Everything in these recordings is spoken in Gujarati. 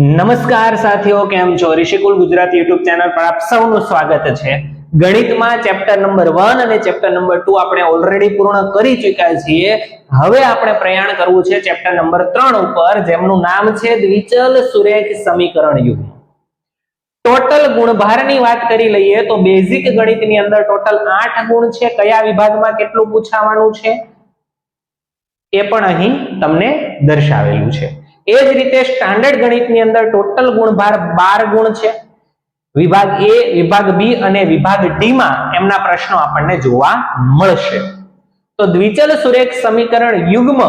નમસ્કાર સાથીઓ, કેમ છો? ઋષિકુલ ગુજરાતી યુટ્યુબ ચેનલ પર આપ સૌનું સ્વાગત છે. ગણિતમાં ચેપ્ટર નંબર વન અને ચેપ્ટર નંબર ટુ આપણે ઓલરેડી પૂર્ણ કરી ચૂક્યા છીએ. હવે આપણે પ્રયાણ કરવું છે ચેપ્ટર નંબર ત્રણ ઉપર, જેમનું નામ છે દ્વિચલ સુરેખ સમીકરણ યુગ. ટોટલ ગુણભારની વાત કરી લઈએ તો બેઝિક ગણિતની અંદર ટોટલ આઠ ગુણ છે. કયા વિભાગમાં કેટલું પૂછાવાનું છે? એ પણ અહીં તમને દર્શાવેલું છે. એ જ રીતે સ્ટાન્ડર્ડ ગણિતની અંદર ટોટલ ગુણભાર બાર ગુણ છે. વિભાગ એ, વિભાગ બી અને વિભાગ ડી માં એમના પ્રશ્નો આપણને જોવા મળશે. તો દ્વિચલ સુરેખ સમીકરણ યુગ્મ,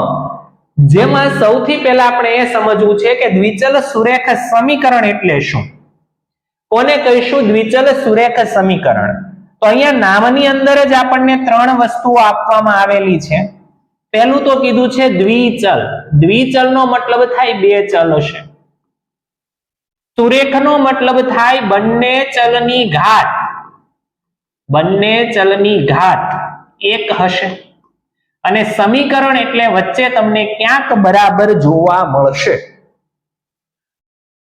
જેમાં સૌથી પહેલા આપણે એ સમજવું છે કે દ્વિચલ સુરેખ સમીકરણ એટલે શું? કોને કહીશું? દ્વિચલ સુરેખ સમીકરણ. તો અહીંયા નામની અંદર જ આપણને ત્રણ વસ્તુઓ આપવામાં આવેલી છે. પહેલું તો કીધું છે દ્વિચલ. દ્વિચલ નો મતલબ થાય બે ચલ હશે સુરેખનો મતલબ થાય બંને ચલની ઘાત. બંને ચલની ઘાત એક હશે. અને સમીકરણ એટલે વચ્ચે તમને ક્યાંક બરાબર જોવા મળશે.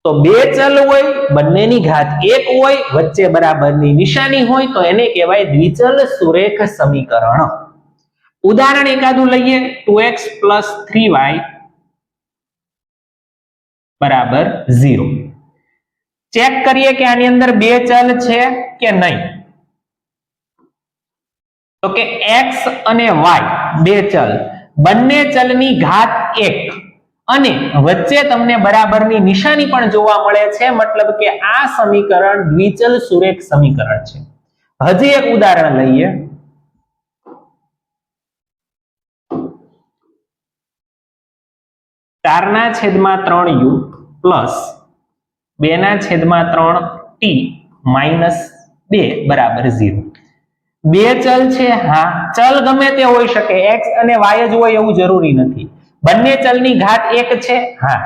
તો બે ચલ હોય, બંનેની ઘાત એક હોય, વચ્ચે બરાબરની નિશાની હોય, તો એને કહેવાય દ્વિચલ સુરેખ સમીકરણ. ઉદાહરણ એકાદું લઈએ, two x plus three y બરાબર ઝીરો. ચેક કરીએ કે આની અંદર બે ચલ છે કે નહીં? તો કે x અને y બે ચલ. બંને ચલની ઘાત એક. અને વચ્ચે તમને બરાબરની નિશાની પણ જોવા મળે છે, મતલબ કે આ સમીકરણ દ્વિચલ સુરેખ સમીકરણ છે. હજી એક ઉદાહરણ લઈએ. ચારના છેદમાં ત્રણ યુ પ્લસ બે ના છેદમાં ત્રણ ટી માઇનસ બે બરાબર ઝીરો. બે ચલ છે, હા, ચલ ગમે તે હોઈ શકે, એક્સ અને વાય જ હોય એવું જરૂરી નથી. બંને ચલની ઘાત એક છે, હા.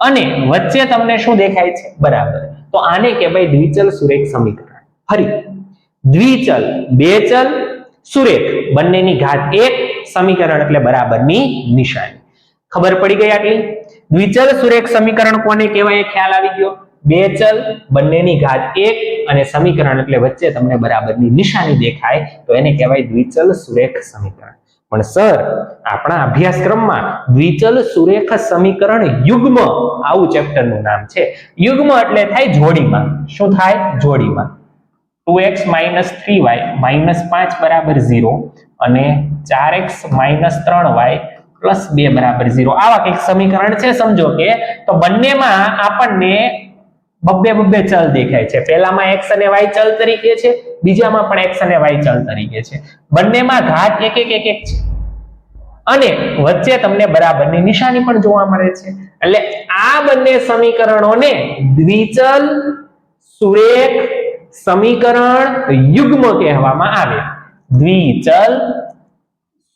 અને વચ્ચે તમને શું દેખાય છે? બરાબર. તો આને કહેવાય દ્વિચલ સુરેખ સમીકરણ. ફરી. દ્વિચલ, બે ચલ, સુરેખ બંનેની ઘાત એક સમીકરણ એટલે બરાબરની નિશાની. ખબર પડી ગઈ આટલી? દ્વિચલ સુરેખ સમીકરણ કોને કહેવાય? ખ્યાલ આવી ગયો. બે ચલ, બંનેની ઘાત એક અને સમીકરણ એટલે વચ્ચે તમને બરાબરની નિશાની દેખાય, તો એને કહેવાય દ્વિચલ સુરેખ સમીકરણ. પણ સર, આપણા અભ્યાસક્રમમાં દ્વિચલ સુરેખ સમીકરણ યુગ્મ આવું ચેપ્ટરનું નામ છે. યુગ્મ એટલે થાય જોડીમાં. શું થાય? જોડીમાં. Two x minus three y minus પાંચ બરાબર ઝીરો અને ચાર એક્સ માઇનસ ત્રણ વાય પ્લસ બે બરાબર ઝીરો. આવા કંઈક સમીકરણ છે સમજો કે તો બંનેમાં આપણને બબ્બે બબ્બે ચલ દેખાય છે. પહેલામાં એક્સ અને વાય ચલ તરીકે છે, બીજામાં પણ એક્સ અને વાય ચલ તરીકે છે. બંનેમાં ઘાત એક એક એક એક છે. અને વચ્ચે તમને બરાબરની નિશાની પણ જોવા મળે છે. એટલે આ બંને સમીકરણોને દ્વિચલ સુરેખ સમીકરણ યુગ્મ કહેવામાં આવે. દ્વિચલ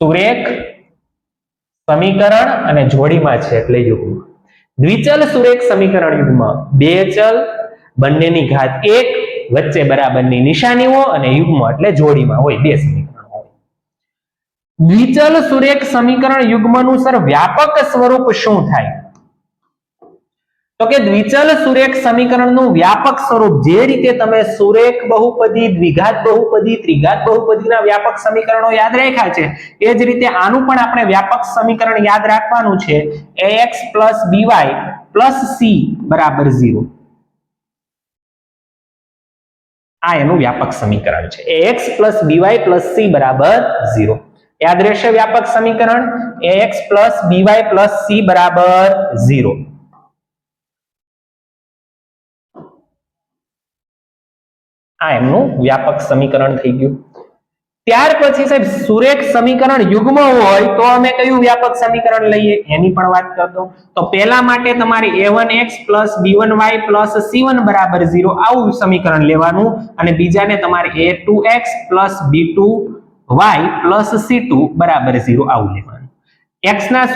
સુરેખ સમીકરણ અને જોડીમાં છે એટલે યુગ્મ. દ્વિચલ સુરેખ સમીકરણ યુગ્મ. બે ચલ, બંનેની ઘાત એક, વચ્ચે બરાબરની નિશાનીઓ અને યુગ્મ એટલે જોડીમાં હોય, બે સમીકરણ હોય. દ્વિચલ સુરેખ સમીકરણ યુગ્મનું સર વ્યાપક સ્વરૂપ શું થાય? તો કે દ્વિચલ સુરેખ સમીકરણનું વ્યાપક સ્વરૂપ જે રીતે તમે સુરેખ બહુપદી, દ્વિઘાત બહુપદી, ત્રિઘાત બહુપદીના વ્યાપક સમીકરણો યાદ રાખ્યા છે, એ જ રીતે આનું પણ આપણે વ્યાપક સમીકરણ યાદ રાખવાનું છે, ax by c બરાબર 0 આ એનું વ્યાપક સમીકરણ છે, ax by c બરાબર 0 યાદ રહેશે વ્યાપક સમીકરણ, ax by c બરાબર 0 આ એમનું વ્યાપક સમીકરણ થઈ ગયું. ત્યાર પછી સાહેબ, સુરેખ સમીકરણ યુગ્મ હોય તો અમે કયું વ્યાપક સમીકરણ લઈએ? એની પણ વાત કરતો તો પહેલા માટે તમારે a1x b1y c1 બરાબર 0 આવું સમીકરણ લેવાનું અને બીજાને તમારે a2x b2y c2 બરાબર 0 આવું લેવાનું. X ના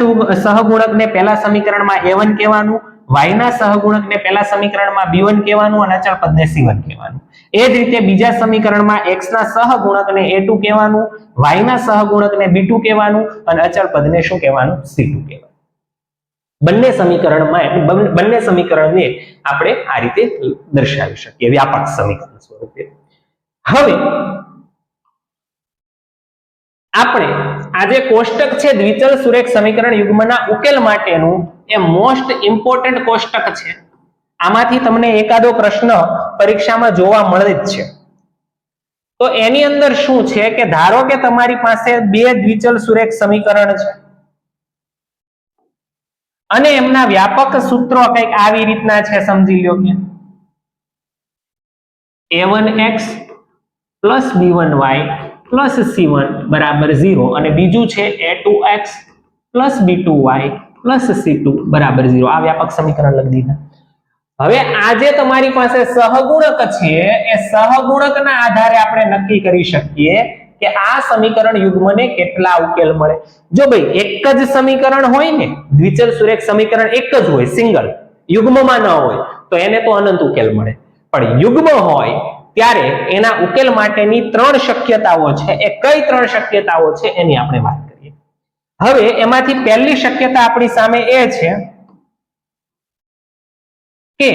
સહગુણકને પહેલા સમીકરણમાં a1 કહેવાનું y ના સહગુણકને પહેલા સમીકરણમાં b1 કહેવાનું અને અચળ પદને c1 કહેવાનું. એ જ રીતે બીજા સમીકરણમાં x ના સહગુણકને a2 કહેવાનું, y ના સહગુણકને b2 કહેવાનું અને અચળ પદને શું કહેવાનું? C2 કહેવાનું. બંને સમીકરણમાં એટલે બંને- સમીકરણને આપણે આ રીતે દર્શાવી શકીએ. વ્યાપક સમીકરણ સ્વરૂપે. હવે આપણે આજે કોષ્ટક છે દ્વિચલ સુરેખ સમીકરણ યુગ્મના ઉકેલ માટેનું એ મોસ્ટ ઇમ્પોર્ટન્ટ કોષ્ટક છે. આમાંથી તમને એકાદો પ્રશ્ન પરીક્ષામાં જોવા મળે જ છે. તો એની અંદર શું છે કે ધારો કે તમારી પાસે બે દ્વિચલ સુરેખ સમીકરણ છે. અને એમના વ્યાપક સૂત્રો કંઈક આવી રીતના છે સમજી લ્યો કે. a1x plus b1y plus c1 બરાબર ઝીરો અને બીજું છે a2x plus b2y plus c2 બરાબર ઝીરો. આ વ્યાપક સમીકરણ લખી દીધા. હવે આજે તમારી પાસે સહગુણક છે. એ સહગુણકના આધારે આપણે નક્કી કરી શકીએ કે આ સમીકરણ યુગ્મને કેટલા ઉકેલ મળે. જો ભાઈ એક જ સમીકરણ હોય ને, દ્વિચલ સુરેખ સમીકરણ એક જ હોય, સિંગલ. યુગ્મમાં ન હોય, તો એને તો અનંત ઉકેલ મળે. પણ યુગ્મ હોય ત્યારે એના ઉકેલ માટેની ત્રણ શક્યતાઓ છે. એ કઈ ત્રણ શક્યતાઓ છે એની આપણે વાત કરીએ. હવે એમાંથી પહેલી શક્યતા આપણી સામે એ છે કે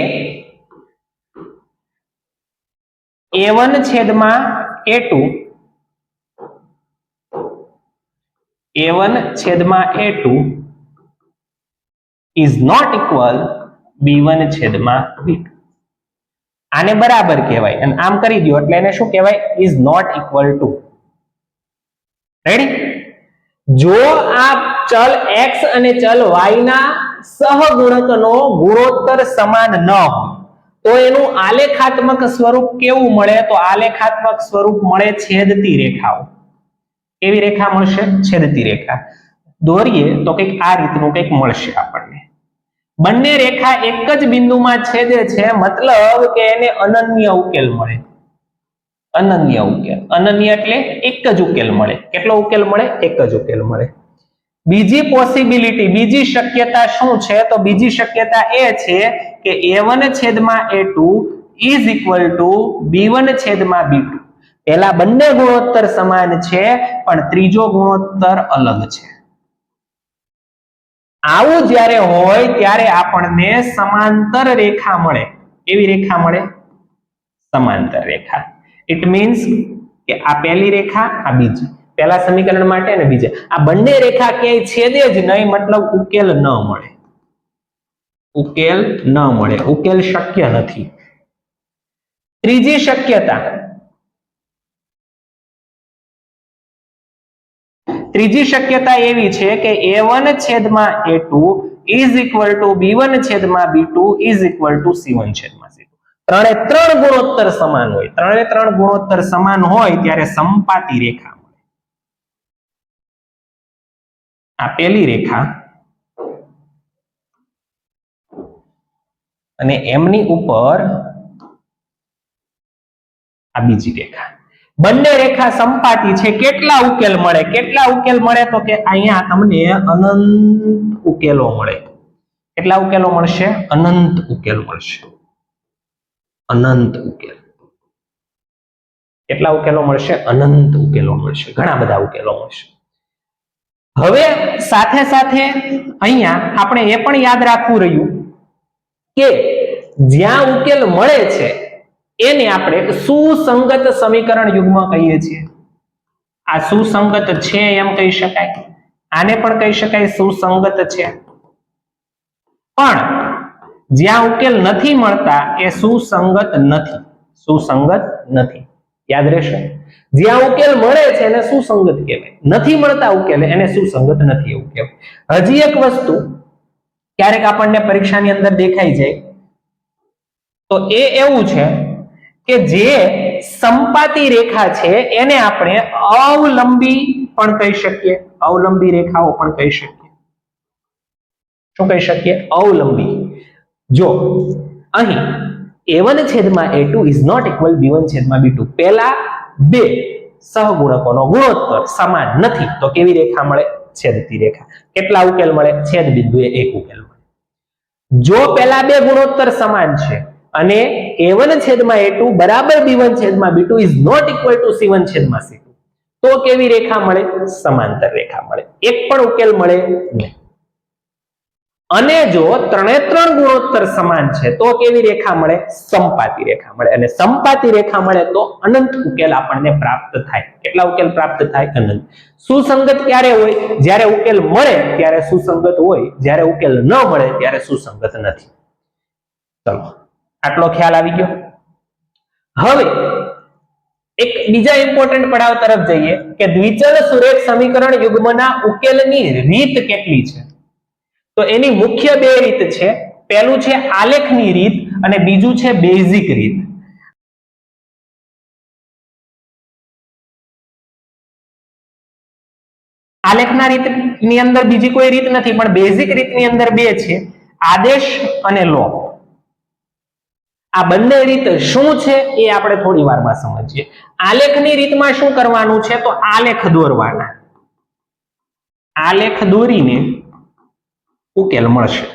a1 છેદમાં a2 a1 છેદમાં a2 is not equal b1 છેદમાં b2 આને બરાબર કહેવાય. અને આમ કરી દો એટલે એને શું કહેવાય? Is not equal to ready જો આ ચલ x અને ચલ y ના સહગુણકનો ગુણોત્તર સમાન ન હોય, તો એનું આલેખાત્મક સ્વરૂપ કેવું મળે? તો આલેખાત્મક સ્વરૂપ મળે છેદતી રેખાઓ. કેવી રેખા મળશે? છેદતી રેખા. દોરીએ તો કંઈક આ રીતનું કંઈક મળશે આપણને. બંને રેખા એક જ બિંદુમાં છેદે છે, મતલબ કે એને અનન્ય ઉકેલ મળે. અનન્ય ઉકેલ. અનન્ય એટલે એક જ ઉકેલ મળે. કેટલો ઉકેલ મળે? એક જ ઉકેલ મળે. બીજી પોસિબિલિટી બીજી શક્યતા શું છે? તો બીજી શક્યતા એ છે કે a1 છેદમાં a2 is equal two b1 છેદમાં b2 પહેલા બંને ગુણોત્તર સમાન છે, પણ ત્રીજો ગુણોત્તર અલગ છે. આવું જ્યારે હોય ત્યારે આપણને સમાંતર રેખા મળે. એવી રેખા મળે? સમાંતર રેખા. ઇટ મીન્સ કે આ પહેલી રેખા, આ બીજી. પહેલા સમીકરણ માટે અને બીજા. આ બંને રેખા ક્યાંય છેદે જ નહીં, મતલબ ઉકેલ ન મળે. ઉકેલ ન મળે. ઉકેલ શક્ય નથી. ત્રીજી શક્યતા. ત્રીજી શક્યતા એવી છે કે a1 છેદમાં a2 is equal to B one છેદમાં b2 is equal two c1 છેદમાં c2 ત્રણે ત્રણ ગુણોત્તર સમાન હોય. ત્રણે ત્રણ ગુણોત્તર સમાન હોય ત્યારે સંપાતી રેખા આ પેલી રેખા અને એમની ઉપર આ બીજી રેખા. બંને રેખા સંપાતી છે. કેટલા ઉકેલ મળે? કેટલા ઉકેલ મળે? તો કે અહીંયા તમને અનંત ઉકેલો મળે. કેટલા ઉકેલો મળશે? અનંત ઉકેલ મળશે. અનંત ઉકેલ. કેટલા ઉકેલો મળશે? અનંત ઉકેલો મળશે. ઘણા બધા ઉકેલો મળશે. હવે સાથે સાથે અહીંયા આપણે એ પણ યાદ રાખવું રહ્યું કે જ્યાં ઉકેલ મળે છે એને આપણે સુસંગત સમીકરણ યુગ્મ કહીએ છીએ. આ સુસંગત છે એમ કહી શકાય. આને પણ કહી શકાય સુસંગત છે. પણ જ્યાં ઉકેલ નથી મળતા એ સુસંગત નથી. સુસંગત નથી. યાદ રહેશે. જ્યાં ઉકેલ મળે છે એને સુસંગત કહેવાય. નથી મળતા ઉકેલ એને સુસંગત નથી એવું કહેવાય. હજી એક વસ્તુ ક્યારેક આપણને પરીક્ષાની અંદર દેખાઈ જાય. તો એ એવું છે કે જે સંપાતી રેખા છે, એને આપણે અવલંબી પણ કહી શકીએ. અવલંબી રેખાઓ પણ કહી શકીએ. શું કહી શકીએ? અવલંબી. જો, અહીં a1 છેદમાં a2 is not equal b1 છેદમાં b2 પહેલા બે સહગુણકોનો ગુણોત્તર સમાન નથી. તો કેવી રેખા મળે? છેદતી રેખા. કેટલા ઉકેલ મળે? છેદ બિંદુએ એક ઉકેલ મળે. જો પેલા બે ગુણોત્તર સમાન છે અને a1 છેદમાં a2 બરાબર b1 છેદમાં b2 is not equal two c1 છેદમાં c2 તો કેવી રેખા મળે? સમાંતર રેખા મળે. એક પણ ઉકેલ મળે અને જો ત્રણે ત્રણ ગુણોત્તર સમાન છે, તો કેવી રેખા મળે? સંપાતી રેખા મળે. અને સંપાતી રેખા મળે તો અનંત ઉકેલ આપણને પ્રાપ્ત થાય. કેટલા ઉકેલ પ્રાપ્ત થાય? અનંત. સુસંગત ક્યારે હોય? જ્યારે ઉકેલ મળે ત્યારે સુસંગત હોય. જ્યારે ઉકેલ ન મળે ત્યારે સુસંગત નથી. ચલો. આટલો ખ્યાલ આવી ગયો? હવે, એક બીજા ઇમ્પોર્ટન્ટ પડાવ તરફ જઈએ કે દ્વિચલ સુરેખ સમીકરણ યુગ્મના ઉકેલની રીત કેટલી છે? તો એની મુખ્ય બે રીત છે. પહેલું છે આલેખની રીત અને બીજું છે બેઝિક રીત. આલેખના રીતની અંદર બીજી કોઈ રીત નથી, પણ બેઝિક રીતની અંદર બે છે. આદેશ અને લો. આ બંને રીત શું છે એ આપણે થોડી વારમાં સમજીએ. આલેખની રીતમાં શું કરવાનું છે? તો આલેખ દોરવાના. આલેખ દોરીને ઉકેલ મળશે.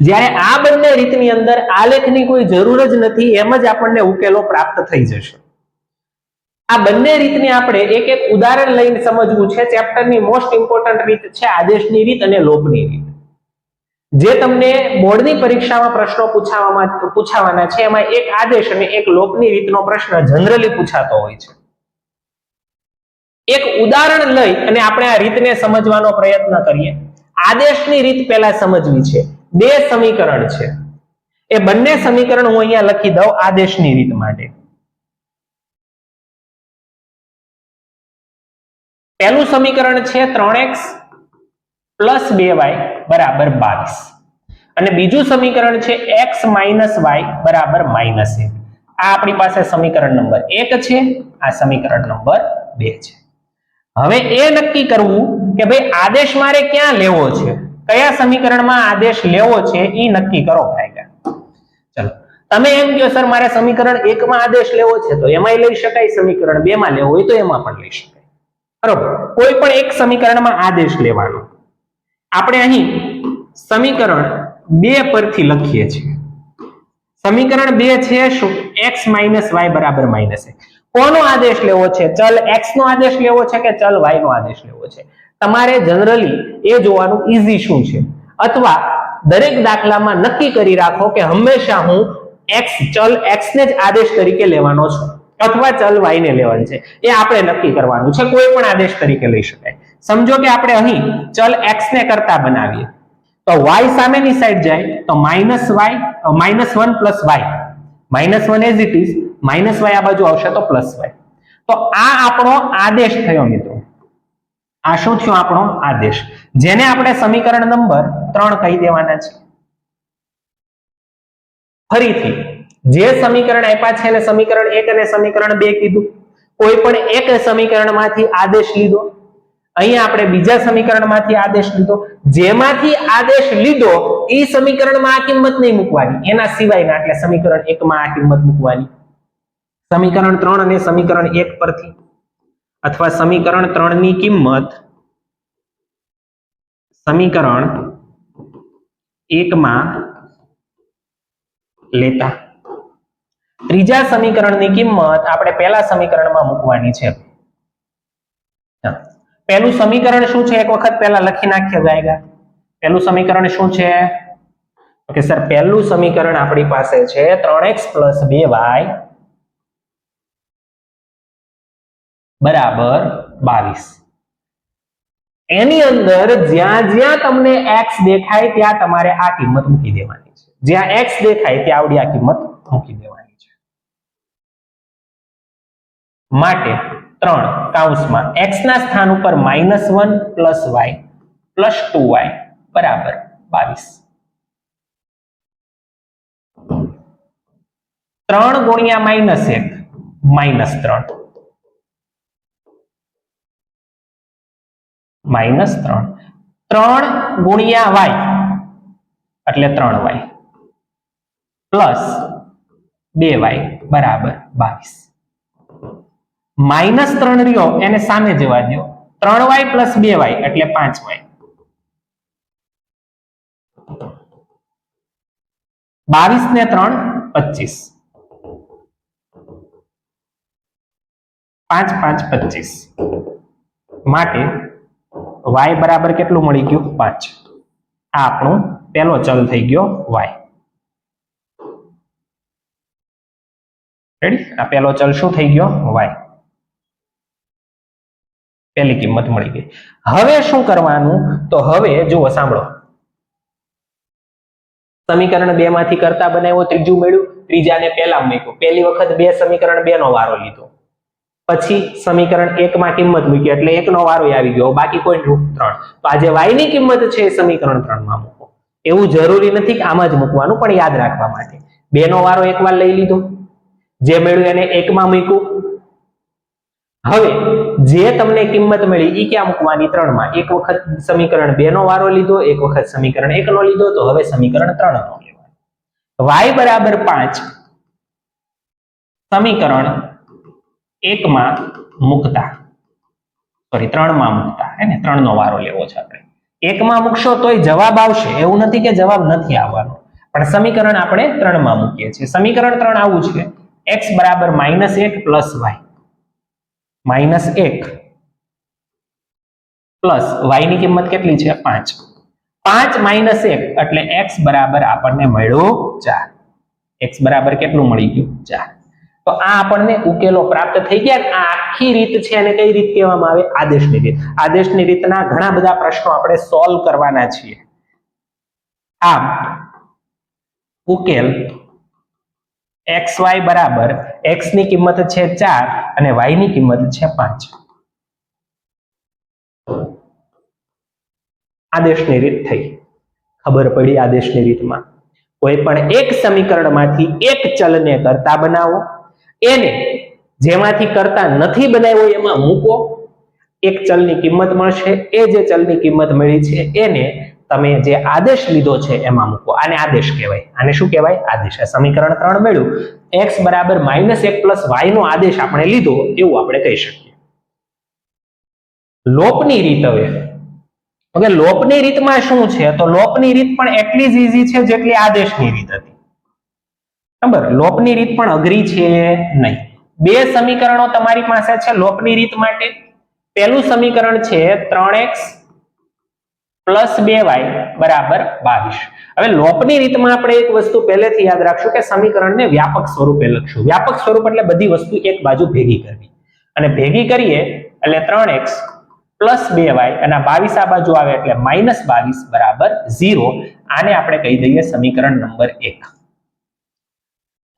જ્યારે આ બંને રીતની અંદર આલેખની કોઈ જરૂર જ નથી, એમ જ આપણને ઉકેલો પ્રાપ્ત થઈ જશે. આ બંને રીતને આપણે એક એક ઉદાહરણ લઈને સમજવું છે. ચેપ્ટરની મોસ્ટ ઇમ્પોર્ટન્ટ રીત છે આદેશની રીત અને લોભની રીત. જે તમને બોર્ડની પરીક્ષામાં પ્રશ્નો પૂછાવામાં પૂછાવાના છે, એમાં એક આદેશ અને એક લોકની રીતનો પ્રશ્ન જનરલી પૂછાતો હોય છે. એક ઉદાહરણ લઈ અને આપણે આ રીતને સમજવાનો પ્રયત્ન કરીએ. આદેશની રીત પહેલા સમજવી છે. બે સમીકરણ છે. એ બંને સમીકરણ હું અહીંયા લખી દઉં આદેશની રીત માટે. પહેલું સમીકરણ છે ત્રણ એક્સ પ્લસ બે વાય બરાબર બાવીસ. અને બીજું સમીકરણ છે એક્સ માઇનસ વાય બરાબર માઇનસ એક. આ આપણી પાસે સમીકરણ નંબર એક છે, આ સમીકરણ નંબર બે છે. હવે એ નક્કી કરવું કે ભાઈ આદેશ મારે ક્યાં લેવો છે? કયા સમીકરણમાં આદેશ લેવો છે એ નક્કી કરો ભાઈ ચલો. તમે એમ કહો, સર, મારે સમીકરણ એકમાં આદેશ લેવો છે તો એમાંય લઈ શકાય, સમીકરણ બે માં લેવો હોય તો એમાં પણ લઈ શકાય. બરોબર. કોઈ પણ એક સમીકરણમાં આદેશ લેવાનો. આપણે અહીં સમીકરણ બે પરથી લખીએ છીએ. સમીકરણ બે છે શું? એક્સ માઇનસ વાય બરાબર માઇનસ કોનો આદેશ લેવો છે? ચલ એક્સ નો આદેશ લેવો છે કે ચલ વાય નો આદેશ લેવો છે? તમારે જનરલી એ જોવાનું ઈઝી શું છે? અથવા દરેક દાખલામાં નક્કી કરી રાખો કે હંમેશા હું એક્સ ચલ એક્સ ને જ આદેશ તરીકે લેવાનો છું. અથવા ચલ વાય ને લેવાનું છે. એ આપણે નક્કી કરવાનું છે. કોઈ પણ આદેશ તરીકે લઈ શકાય. સમજો કે આપણે અહીં ચલ એક્સ ને કરતા બનાવીએ. તો વાય સામેની સાઈડ જાય, તો minus y minus one plus y minus one as it is minus y આ બાજુ આવશે તો પ્લસ વાય તો આ આપણો આદેશ થયો મિત્રો. આ શું થયો આપણો આદેશ? જેને આપણે સમીકરણ નંબર ત્રણ કહી દેવાના છે. ફરીથી, જે સમીકરણ આપ્યા છે એને સમીકરણ એક અને સમીકરણ બે કીધું. કોઈ પણ એક સમીકરણમાંથી આદેશ લીધો. અહીંયા આપણે બીજા સમીકરણમાંથી આદેશ લીધો. જેમાંથી આદેશ લીધો, એ સમીકરણમાં આ કિંમત નહીં મૂકવાની. એના સિવાયના એટલે સમીકરણ એકમાં આ કિંમત મૂકવાની. સમીકરણ ત્રણ અને સમીકરણ એક પરથી. અથવા સમીકરણ ત્રણની કિંમત સમીકરણ એકમાં લેતા. ત્રીજા સમીકરણની કિંમત આપણે પહેલા સમીકરણમાં મૂકવાની છે. પહેલું સમીકરણ શું છે? એક વખત પહેલા લખી નાખીએ જાયગા. પહેલું સમીકરણ શું છે? ઓકે, સર, પહેલું સમીકરણ આપણી પાસે છે ત્રણ એક્સ પ્લસ બે વાય બરાબર બાવીસ. એની અંદર જ્યાં જ્યાં તમને એક્સ દેખાય, ત્યાં તમારે આ કિંમત મૂકી દેવાની છે. જ્યાં એક્સ દેખાય, ત્યાં આવડી આ કિંમત મૂકી દેવાની છે. માટે ત્રણ કાઉન્સમાં એક્સ ના સ્થાન ઉપર minus one plus y plus two y બરાબર બાવીસ. ત્રણ ગુણ્યા માઇનસ એક માઇનસ ત્રણ. માઇનસ ત્રણ. ત્રણ ગુણ્યા વાય એટલે ત્રણ વાય પ્લસ બે વાય બરાબર બાવીસ. માઇનસ ત્રણ રહ્યો, એને સામે જવા દો ત્રણ વાય પ્લસ બે વાય, એટલે પાંચ વાય. બાવીસ ને ત્રણ, પચીસ. પાંચ પાંચ, પચીસ. માટે વાય બરાબર કેટલું મળી ગયું? પાંચ. આ આપણું પહેલો ચલ થઈ ગયો વાય. રેડી આ પહેલો ચલ શું થઈ ગયો? y પહેલી કિંમત મળી ગઈ. હવે શું કરવાનું? તો હવે જુઓ, સાંભળો. સમીકરણ બે માંથી કરતા બનાવ્યો, ત્રીજું મેળ્યું ત્રીજાને પહેલા મૂક્યું. પહેલી વખત બે સમીકરણ બે નો વારો લીધો. પછી સમીકરણ એક માં કિંમત મૂકી એટલે એક નો વારો આવી ગયો. બાકી કોઈ ત્રણ. તો આજે વાયની કિંમત છે સમીકરણ ત્રણમાં મૂકો. એવું જરૂરી નથી કે આમાં જ મૂકવાનું, પણ યાદ રાખવા માટે. બે નો વારો એકવાર લઈ લીધો. જે મેળવ્યું એને એકમાં મૂક્યું. હવે જે તમને કિંમત મળી એ ક્યાં મૂકવાની? ત્રણમાં એક વખત સમીકરણ બે નો વારો લીધો, એક વખત સમીકરણ એક નો લીધો, તો હવે સમીકરણ ત્રણ નો લેવાનો. y બરાબર પાંચ. સમીકરણ એકમાં મૂકતા. સોરી ત્રણમાં મૂકતા. હે ને ત્રણ નો વારો લેવો છે આપણે. એકમાં મૂકશો તોય જવાબ આવશે. એવું નથી કે જવાબ નથી આવવાનો. પણ સમીકરણ આપણે ત્રણમાં મૂકીએ છીએ. સમીકરણ ત્રણ આવું છે. એક્સ બરાબર માઇનસ એક પ્લસ વાય. માઇનસ એક પ્લસ વાયની કિંમત કેટલી છે? પાંચ. પાંચ માઇનસ એક એટલે એક્સ બરાબર આપણને મળ્યું ચાર. એક્સ બરાબર કેટલું મળી ગયું? ચાર. તો આ આપણને ઉકેલો પ્રાપ્ત થઈ ગયા આ આખી રીત છે અને કઈ રીત કહેવામાં આવે? આદેશની રીત. આદેશની રીતના ઘણા બધા પ્રશ્નો આપણે સોલ્વ કરવાના છીએ. આમ, ઉકેલ એક્સ વાય બરાબર એક્સની કિંમત છે ચાર અને વાયની કિંમત છે પાંચ. આદેશની રીત થઈ. ખબર પડી આદેશની રીતમાં. કોઈ પણ એક સમીકરણમાંથી એક ચલને કરતા બનાવો. એને જેમાંથી કરતા નથી બનાવ્યો એમાં મૂકો. એક ચલની કિંમત મળશે. એ જે ચલની કિંમત મળી છે એને તમે જે આદેશ લીધો છે એમાં મૂકો. આને આદેશ કહેવાય. આને શું કહેવાય? આદેશ. સમીકરણ ત્રણ મળ્યું એક્સ બરાબર માઇનસ એક પ્લસ વાય નો આદેશ આપણે લીધો એવું આપણે કહી શકીએ. લોપની રીત હવે. ઓકે લોપની રીતમાં શું છે? તો લોપની રીત પણ એટલી જ ઈઝી છે જેટલી આદેશની રીત હતી. બરાબર લોપની રીત પણ અઘરી છે નહીં. બે સમીકરણો તમારી પાસે છે લોપની રીત માટે. પહેલું સમીકરણ છે ત્રણ એક્સ પ્લસ બે વાય બરાબર બાવીસ. હવે લોપની રીતમાં આપણે એક વસ્તુ પહેલેથી યાદ રાખશું કે સમીકરણને વ્યાપક સ્વરૂપે લખશું. વ્યાપક સ્વરૂપ એટલે બધી વસ્તુ એક બાજુ ભેગી કરવી. અને ભેગી કરીએ એટલે ત્રણ એક્સ પ્લસ બે વાય અને બાવીસ આ બાજુ આવે એટલે માઇનસ બાવીસ બરાબર ઝીરો. આને આપણે કહી દઈએ સમીકરણ નંબર એક.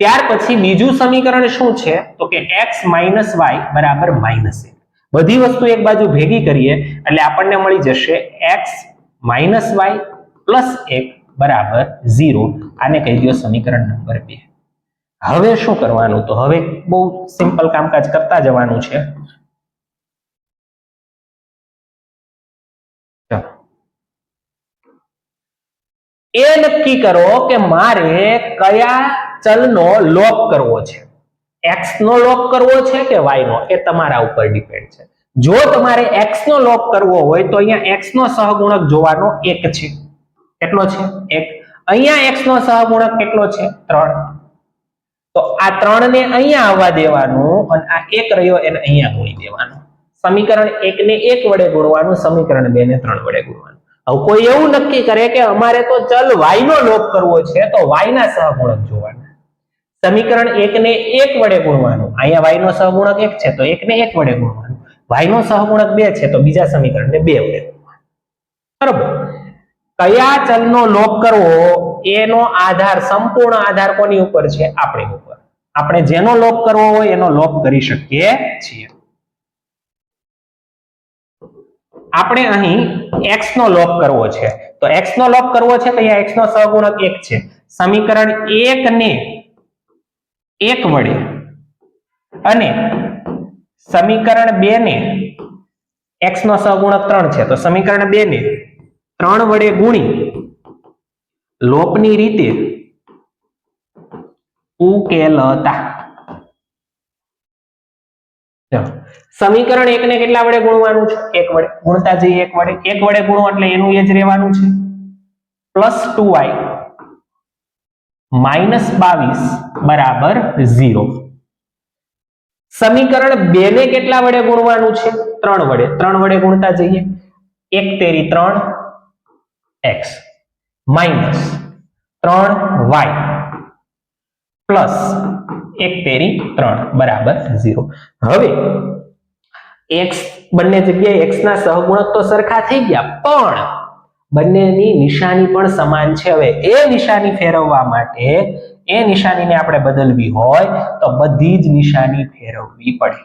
ત્યાર પછી બીજું સમીકરણ શું છે? તો કે એક્સ માઇનસ વાય બરાબર માઇનસ એક. બધી વસ્તુ એક બાજુ ભેગી કરીએ એટલે આપણને મળી જશે એક્સ માઇનસ વાય પ્લસ એક બરાબર ઝીરો. આને કહી દો સમીકરણ નંબર બે. હવે શું કરવાનું? તો હવે બહુ સિમ્પલ કામકાજ કરતા જવાનું છે. એ નક્કી કરો કે મારે કયા ચલનો લોપ કરવો છે? એક્સ નો લોપ કરવો છે કે વાય નો એ તમારા ઉપર ડિપેન્ડ છે. જો તમારે એક્સ નો લોપ કરવો હોય તો અહીંયા એક્સ નો સહગુણક જોવાનો એક છે. કેટલો છે? એક. અહીંયા એક્સ નો સહગુણક કેટલો છે? ત્રણ. તો આ 3 ને અહીંયા આવવા દેવાનું અને આ એક રહ્યો એને અહીંયા ગુણી દેવાનું. સમીકરણ એક ને એક વડે ગુણવાનું, સમીકરણ બે ને ત્રણ વડે ગુણવાનું. હવે કોઈ એવું નક્કી કરે કે અમારે તો ચલ y નો લોપ કરવો છે તો y ના સહગુણક જોવાના. સમીકરણ 1 ને એક વડે ગુણવાનું. અહીંયા y નો સહગુણક એક છે તો 1 ને એક વડે ગુણવાનું. Y નો સહગુણક બે છે તો બીજા સમીકરણને બે વડે બરાબર. કયા ચલનો લોપ કરવો એનો આધાર, સંપૂર્ણ આધાર કોની ઉપર છે? આપણી ઉપર. આપણે જેનો લોપ કરવો હોય એનો લોપ કરી શકીએ છીએ. આપણે અહીં x નો લોપ કરવો છે. તો x નો લોપ કરવો છે તો અહીંયા x નો સહગુણક એક છે. સમીકરણ એક ને એક વડે અને સમીકરણ બે ને એક્સ નો સહગુણક ત્રણ છે. તો સમીકરણ બે ને ત્રણ વડે ગુણી લોપની રીતે ઉકેલતા. સમીકરણ એક ને કેટલા વડે ગુણવાનું છે? એક વડે. ગુણતા જઈએ એક વડે. એક વડે ગુણો એટલે એનું એ જ રહેવાનું છે. પ્લસ ટુ વાય માઇનસ બાવીસ બરાબર ઝીરો. સમીકરણ બે ને કેટલા વડે ગુણવાનું છે? ત્રણ વડે. ત્રણ વડે ગુણતા જઈએ. એક તેરી ત્રણ એક્સ. માઇનસ ત્રણ વાય પ્લસ એક તેરી ત્રણ. બરાબર, ઝીરો. હવે એક્સ, બંને જગ્યાએ એક્સ ના સહગુણક તો સરખા થઈ ગયા, પણ બંનેની નિશાની પણ સમાન છે. હવે એ નિશાની ફેરવવા માટે એ નિશાનીને આપણે બદલવી હોય તો બધી જ નિશાની ફેરવવી પડે.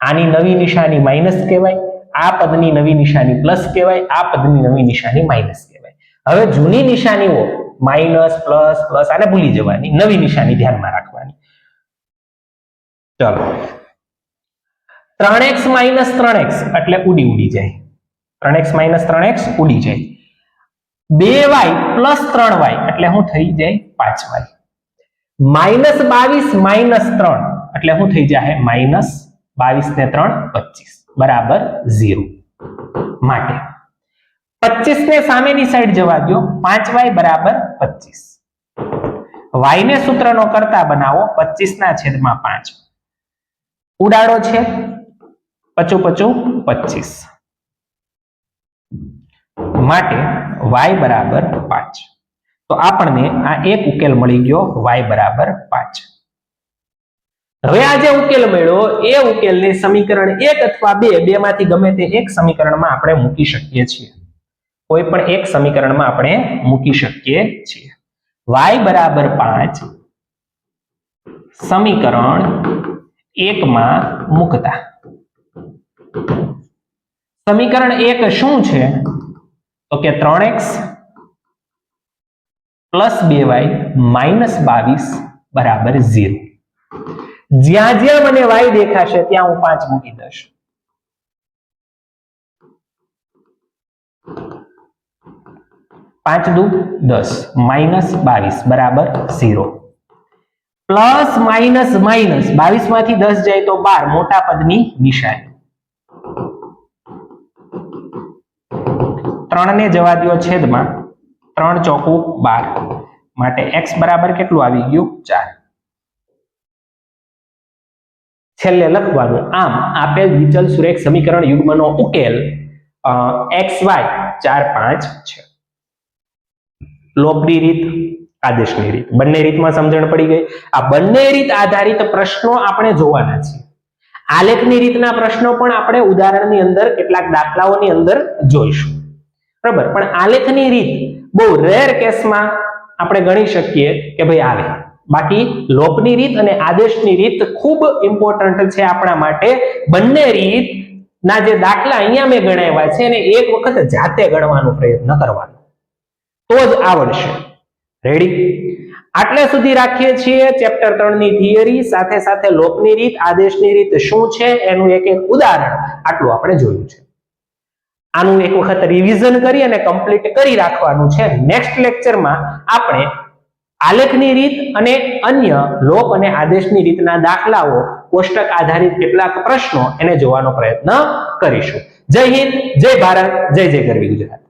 આની નવી નિશાની માઇનસ કહેવાય, આ પદની નવી નિશાની પ્લસ કહેવાય, આ પદની નવી નિશાની માઇનસ કહેવાય. હવે જૂની નિશાનીઓ માઇનસ, પ્લસ પ્લસ, આને ભૂલી જવાની, નવી નિશાની ધ્યાનમાં રાખવાની. ચલો. ત્રણ એક્સ માઇનસ ત્રણ એક્સ, એટલે ઉડી ઉડી જાય. ત્રણ એક્સ માઇનસ ત્રણ એક્સ ઉડી જાય. બે વાય પ્લસ ત્રણ વાય, એટલે હું થઈ જાય પાંચ વાય. માઇનસ બાવીસ, માઇનસ ત્રણ, એટલે હું થઈ જાય માઇનસ બાવીસ ને ત્રણ, પચીસ. બરાબર ઝીરો. માટે પચીસ ને સામેની સાઈડ જવા દો પાંચ વાય બરાબર પચીસ. વાય ને સૂત્રનો કરતા બનાવો, પચીસ ના છેદમાં પાંચ. ઉડાડો છે, પચું પચું પચીસ. માટે y બરાબર પાંચ. તો આપણને આ એક ઉકેલ મળી ગયો y બરાબર પાંચ. હવે આ જે ઉકેલ મળ્યો, એ ઉકેલને સમીકરણ એક અથવા બે બે માંથી ગમે તે એક સમીકરણમાં આપણે મૂકી શકીએ છીએ. કોઈ પણ એક સમીકરણમાં આપણે મૂકી શકીએ છીએ. y બરાબર પાંચ સમીકરણ એકમાં મૂકતા. સમીકરણ એક શું છે? તો કે ત્રણ એક્સ પ્લસ બે વાય માઇનસ બાવીસ બરાબર ઝીરો. જ્યાં જ્યાં મને વાય દેખાશે, ત્યાં હું પાંચ મૂકી દઈશ. પાંચ દુ દસ. માઇનસ બાવીસ બરાબર ઝીરો. પ્લસ માઇનસ માઇનસ બાવીસમાંથી દસ જાય તો બાર. મોટા પદની નિશાની. ત્રણ ને જવા દો છેદમાં ત્રણ ચોકુ બાર. માટે એક્સ બરાબર કેટલું આવી ગયું? ચાર. છેલ્લે લખવાનું, આમ આપેલ વિચલ સુરેખ સમીકરણ યુગ્મનો ઉકેલ એક્સ વાય ચાર પાંચ છે. લોપડી રીત, આદેશની રીત. બંને રીતમાં સમજણ પડી ગઈ. આ બંને રીત આધારિત પ્રશ્નો આપણે જોવાના છે. આલેખની રીતના પ્રશ્નો પણ આપણે ઉદાહરણની અંદર કેટલાક દાખલાઓની અંદર જોઈશું. બરાબર? પણ આલેખની રીત બહુ રેર કેસમાં આપણે ગણી શકીએ કે ભાઈ આવે. બાકી લોપની રીત અને આદેશની રીત ખૂબ ઇમ્પોર્ટન્ટ છે આપણા માટે. બંને રીત ના જે દાખલા અહીંયા મેં ગણાવ્યા છે એને એક વખત જાતે ગણવાનો પ્રયત્ન કરવાનો. તો જ આવડશે. રેડી આટલે સુધી રાખીએ છીએ ચેપ્ટર ત્રણની થિયરી સાથે સાથે લોપની રીત, આદેશની રીત શું છે? એનું એક એક ઉદાહરણ આટલું આપણે જોયું છે. આનું એક વખત રિવિઝન કરી અને કમ્પ્લીટ કરી રાખવાનું છે. નેક્સ્ટ લેક્ચરમાં આપણે આલેખની રીત અને અન્ય લોપ અને આદેશની રીતના દાખલાઓ, કોષ્ટક આધારિત કેટલાક પ્રશ્નો એને જોવાનો પ્રયત્ન કરીશું. જય હિન્દ, જય ભારત, જય જય ગરવી ગુજરાત.